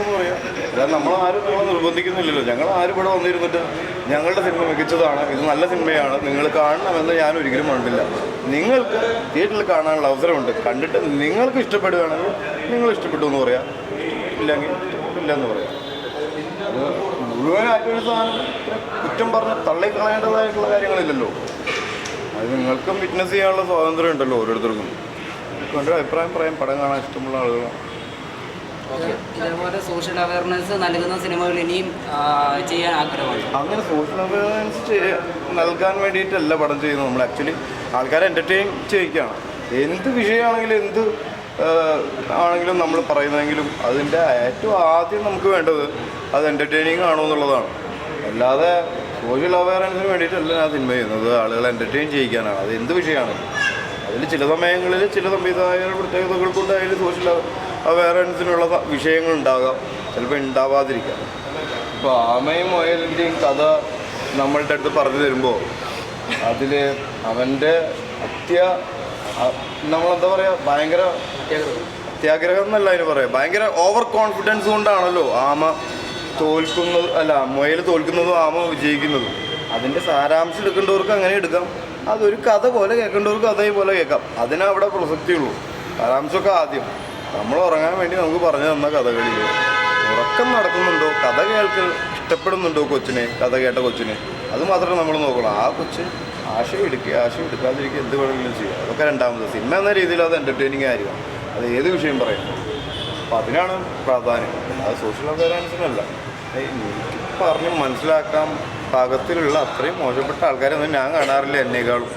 എന്ന് പറയാം. അതായത് നമ്മൾ ആരും നമ്മളെ നിർബന്ധിക്കുന്നില്ലല്ലോ. ഞങ്ങൾ ആരും ഇവിടെ വന്നിരുന്നിട്ട് ഞങ്ങളുടെ സിനിമ മികച്ചതാണ് ഇത് നല്ല സിനിമയാണ് നിങ്ങൾ കാണണമെന്ന് ഞാൻ ഒരിക്കലും കണ്ടില്ല നിങ്ങൾക്ക് തിയേറ്ററിൽ കാണാനുള്ള അവസരമുണ്ട്. കണ്ടിട്ട് നിങ്ങൾക്ക് ഇഷ്ടപ്പെടുകയാണെങ്കിൽ നിങ്ങൾ ഇഷ്ടപ്പെട്ടു എന്ന് പറയാം. ഇല്ലെങ്കിൽ ഇല്ലെന്ന് എന്ന് പറയാം. മുഴുവനായിട്ട് ഒരു സാധനം കുറ്റം പറഞ്ഞ് തള്ളിക്കളയേണ്ടതായിട്ടുള്ള കാര്യങ്ങളില്ലല്ലോ. അത് നിങ്ങൾക്കും ഫിറ്റ്നസ് ചെയ്യാനുള്ള സ്വാതന്ത്ര്യം ഉണ്ടല്ലോ ഓരോരുത്തർക്കും എന്റെ അഭിപ്രായം പറയാൻ പടം കാണാൻ ഇഷ്ടമുള്ള ആളുകളാണ്. ഇതേപോലെ സോഷ്യൽ അവയർനെസ് നൽകുന്ന സിനിമകൾ ഇനിയും ചെയ്യാൻ ആഗ്രഹമുണ്ട്. അങ്ങനെ സോഷ്യൽ അവയർനെസ് നൽകാൻ വേണ്ടിയിട്ടല്ല പടം ചെയ്യുന്നത് നമ്മൾ ആക്ച്വലി ആൾക്കാരെ എന്റർടൈൻ ചെയ്യിക്കുകയാണ്. എന്ത് വിഷയമാണെങ്കിലും എന്ത് ആണെങ്കിലും നമ്മൾ പറയുന്നതെങ്കിലും അതിന്റെ ഏറ്റവും ആദ്യം നമുക്ക് വേണ്ടത് അത് എന്റർടൈനിങ് ആണോ എന്നുള്ളതാണ്. അല്ലാതെ സോഷ്യൽ അവയർനെസ്സിന് വേണ്ടിയിട്ടല്ല ഞാൻ സിനിമ ചെയ്യുന്നത്. ആളുകളെ എന്റർടൈൻ ചെയ്യിക്കാനാണ്. അത് എന്ത് വിഷയമാണ് അതിൽ ചില സമയങ്ങളിൽ ചില സംവിധായകരുടെ പ്രത്യേകതകൾ കൊണ്ടായാലും സോഷ്യൽ അവയർനെസ്സിനുള്ള വിഷയങ്ങൾ ഉണ്ടാകാം ചിലപ്പോൾ ഉണ്ടാവാതിരിക്കാം ഇപ്പോൾ ആമയും മൊയലിന്റെയും കഥ നമ്മളുടെ അടുത്ത് പറഞ്ഞു തരുമ്പോൾ അതിൽ അവന്റെ അത്യ നമ്മളെന്താ പറയുക ഭയങ്കര അത്യാഗ്രഹം എന്നല്ല അതിന് പറയാം. ഭയങ്കര ഓവർ കോൺഫിഡൻസ് കൊണ്ടാണല്ലോ ആമ തോൽക്കുന്നത് അല്ല മുയൽ തോൽക്കുന്നതും ആമ വിജയിക്കുന്നതും. അതിന്റെ സാരാംശം എടുക്കേണ്ടവർക്ക് അങ്ങനെ എടുക്കാം. അതൊരു കഥ പോലെ കേൾക്കേണ്ടവർക്ക് അതേപോലെ കേൾക്കാം. അതിനവിടെ പ്രസക്തിയുള്ളൂ. സാരാംശമൊക്കെ ആദ്യം. നമ്മൾ ഉറങ്ങാൻ വേണ്ടി നമുക്ക് പറഞ്ഞു തന്ന കഥകളിൽ ഉറക്കം നടക്കുന്നുണ്ടോ? കഥ കേൾക്കൽ ഇഷ്ടപ്പെടുന്നുണ്ടോ കൊച്ചിനെ? കഥ കേട്ട കൊച്ചിനെ. അത് മാത്രമേ നമ്മൾ നോക്കണം ആ കൊച്ച് ആശയം എടുക്കുക ആശയം എടുക്കാതിരിക്കുക എന്ത് വേണമെങ്കിലും ചെയ്യുക അതൊക്കെ രണ്ടാമത്. സിനിമ എന്ന രീതിയിൽ അത് എന്റർടൈനിങ് ആയിരിക്കണം. അത് ഏത് വിഷയം പറയും? അപ്പം അതിനാണ് പ്രാധാന്യം. അത് സോഷ്യൽ അവയർനെസ്സിനല്ല പറഞ്ഞ് മനസ്സിലാക്കാൻ പാകത്തിലുള്ള അത്രയും മോശപ്പെട്ട ആൾക്കാരൊന്നും ഞാൻ കാണാറില്ല എന്നേക്കാളും.